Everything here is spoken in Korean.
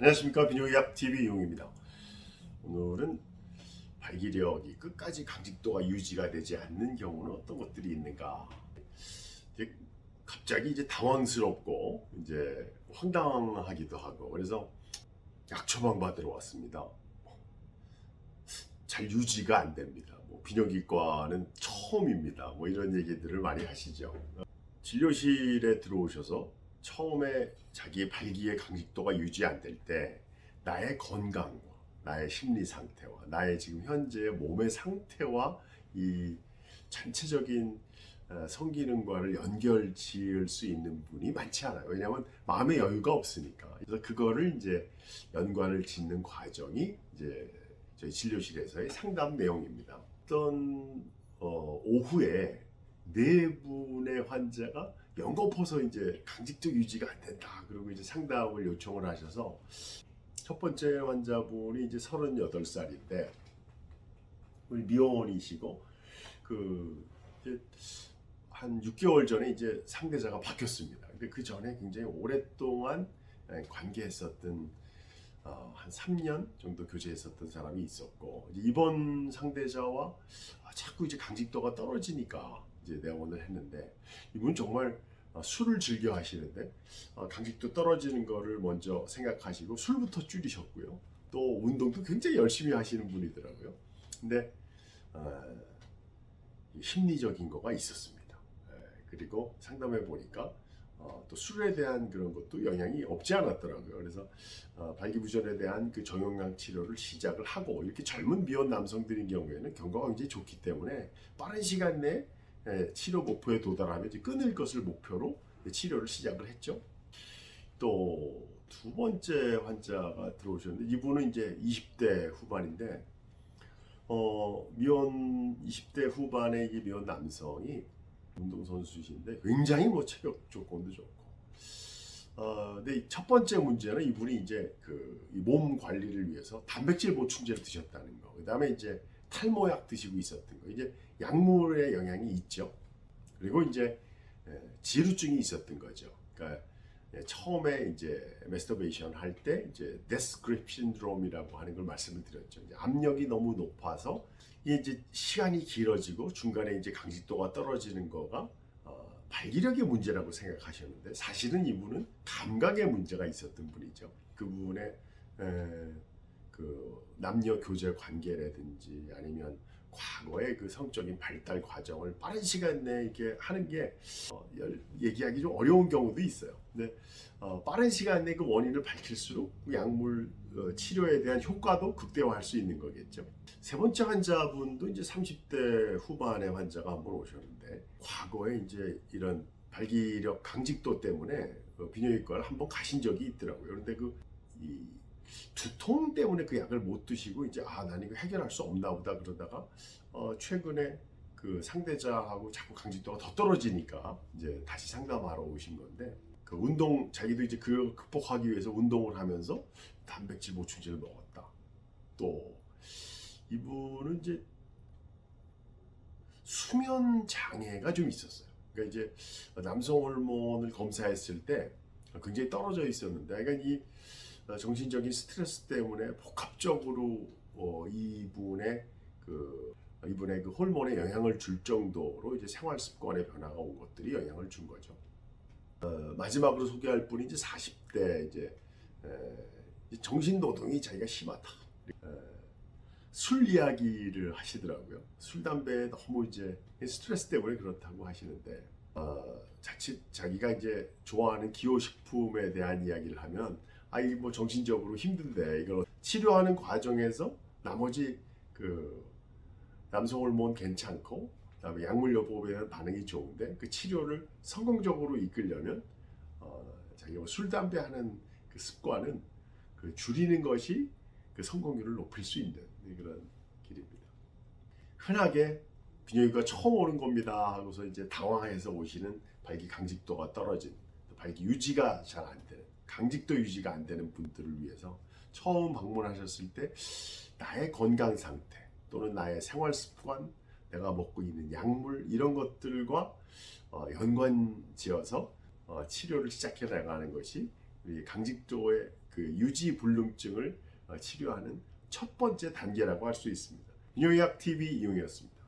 안녕하십니까 비뇨기약 TV 이용입니다. 오늘은 발기력이 끝까지 강직도가 유지가 되지 않는 경우는 어떤 것들이 있는가? 갑자기 이제 당황스럽고 이제 황당하기도 하고 그래서 약 처방 받으러 왔습니다. 잘 유지가 안 됩니다. 뭐 비뇨기과는 처음입니다. 뭐 이런 얘기들을 많이 하시죠. 진료실에 들어오셔서 처음에 자기의 발기의 강직도가 유지 안 될 때 나의 건강과 나의 심리 상태와 나의 지금 현재의 몸의 상태와 이 전체적인 어, 성기능과를 연결 지을 수 있는 분이 많지 않아요. 왜냐하면 마음의 여유가 없으니까. 그래서 그거를 이제 연관을 짓는 과정이 이제 저희 진료실에서의 상담 내용입니다. 어떤 어, 오후에 네 분의 환자가 연거퍼서 이제 강직적 유지가 안 된다. 그리고 이제 상담을 요청을 하셔서 첫 번째 환자분이 이제 38살인데 우리 미혼이시고 그 이제 한 6개월 전에 이제 상대자가 바뀌었습니다. 근데 그 전에 굉장히 오랫동안 관계했었던 어, 한 3년 정도 교제했었던 사람이 있었고 이번 상대자와 아, 자꾸 이제 강직도가 떨어지니까 이제 내원을 했는데 이분 정말 어, 술을 즐겨 하시는데 어, 강직도 떨어지는 거를 먼저 생각하시고 술부터 줄이셨고요. 또 운동도 굉장히 열심히 하시는 분이더라고요. 근데 어, 이 심리적인 거가 있었습니다. 예, 그리고 상담해 보니까 어, 또 술에 대한 그런 것도 영향이 없지 않았더라고요. 그래서 어, 발기부전에 대한 그 정형량 치료를 시작을 하고 이렇게 젊은 미혼 남성들인 경우에는 경과가 굉장히 좋기 때문에 빠른 시간 내에 예, 치료 목표에 도달하면 이제 끊을 것을 목표로 치료를 시작을 했죠. 또 두 번째 환자가 들어오셨는데 이분은 이제 20대 후반인데 어, 미혼 20대 후반의 이 미혼 남성이 운동선수이신데 굉장히 뭐 체격 조건도 좋고 어, 근데 이첫 번째 문제는 이분이 이제 그 몸 관리를 위해서 단백질 보충제를 드셨다는 거. 그 다음에 이제 탈모약 드시고 있었던 거. 이제 약물의 영향이 있죠. 그리고 이제 에, 지루증이 있었던 거죠. 그러니까 예, 처음에 이제 메스터베이션 할 때 이제 데스크립 신드롬이라고 하는 걸 말씀을 드렸죠. 압력이 너무 높아서 이제 시간이 길어지고 중간에 이제 강직도가 떨어지는 거가 어, 발기력의 문제라고 생각하셨는데 사실은 이분은 감각의 문제가 있었던 분이죠. 그분의 에, 그 남녀 교제 관계라든지 아니면 과거의 그 성적인 발달 과정을 빠른 시간 내에 이렇게 하는 게 어, 열- 얘기하기 좀 어려운 경우도 있어요. 근데 어, 빠른 시간 내에 그 원인을 밝힐수록 그 약물 어, 치료에 대한 효과도 극대화할 수 있는 거겠죠. 세 번째 환자분도 이제 30대 후반의 환자가 한 번 오셨는데 과거에 이제 이런 발기력 강직도 때문에 어, 비뇨기과를 한 번 가신 적이 있더라고요. 그런데 그 이 두통 때문에 그 약을 못 드시고 이제 아 나는 이거 해결할 수 없나 보다 그러다가 어, 최근에 그 상대자하고 자꾸 강직도가 더 떨어지니까 이제 다시 상담하러 오신 건데 그 운동 자기도 이제 그 극복하기 위해서 운동을 하면서 단백질 보충제를 먹었다. 또 이분은 이제 수면 장애가 좀 있었어요. 그러니까 이제 남성 호르몬을 검사했을 때 굉장히 떨어져 있었는데, 그러니까 이 정신적인 스트레스 때문에 복합적으로 어, 이분의 그 이분의 그 호르몬에 영향을 줄 정도로 이제 생활 습관의 변화가 온 것들이 영향을 준 거죠. 어, 마지막으로 소개할 분이 이제 40대 이제 에, 정신 노동이 자기가 심하다. 에, 술 이야기를 하시더라고요. 술 담배에 너무 이제 스트레스 때문에 그렇다고 하시는데 어, 자칫 자기가 이제 좋아하는 기호식품에 대한 이야기를 하면 아이 뭐 정신적으로 힘든데 이걸 치료하는 과정에서 나머지 그 남성 호르몬 괜찮고 그다음에 약물 요법에 대한 반응이 좋은데 그 치료를 성공적으로 이끌려면 어, 자기가 뭐술 담배 하는 그 습관은 그 줄이는 것이 그 성공률을 높일 수 있는 그런 길입니다. 흔하게 비뇨기과 처음 오는 겁니다 하고서 이제 당황해서 오시는 발기 강직도가 떨어진 또 발기 유지가 잘 안 되는 강직도 유지가 안 되는 분들을 위해서 처음 방문하셨을 때 나의 건강 상태 또는 나의 생활 습관 내가 먹고 있는 약물 이런 것들과 어, 연관 지어서 어, 치료를 시작해 나가는 것이 강직도의 그그 유지 불능증을 어, 치료하는 첫 번째 단계라고 할 수 있습니다. 민영의학 TV 이용이었습니다.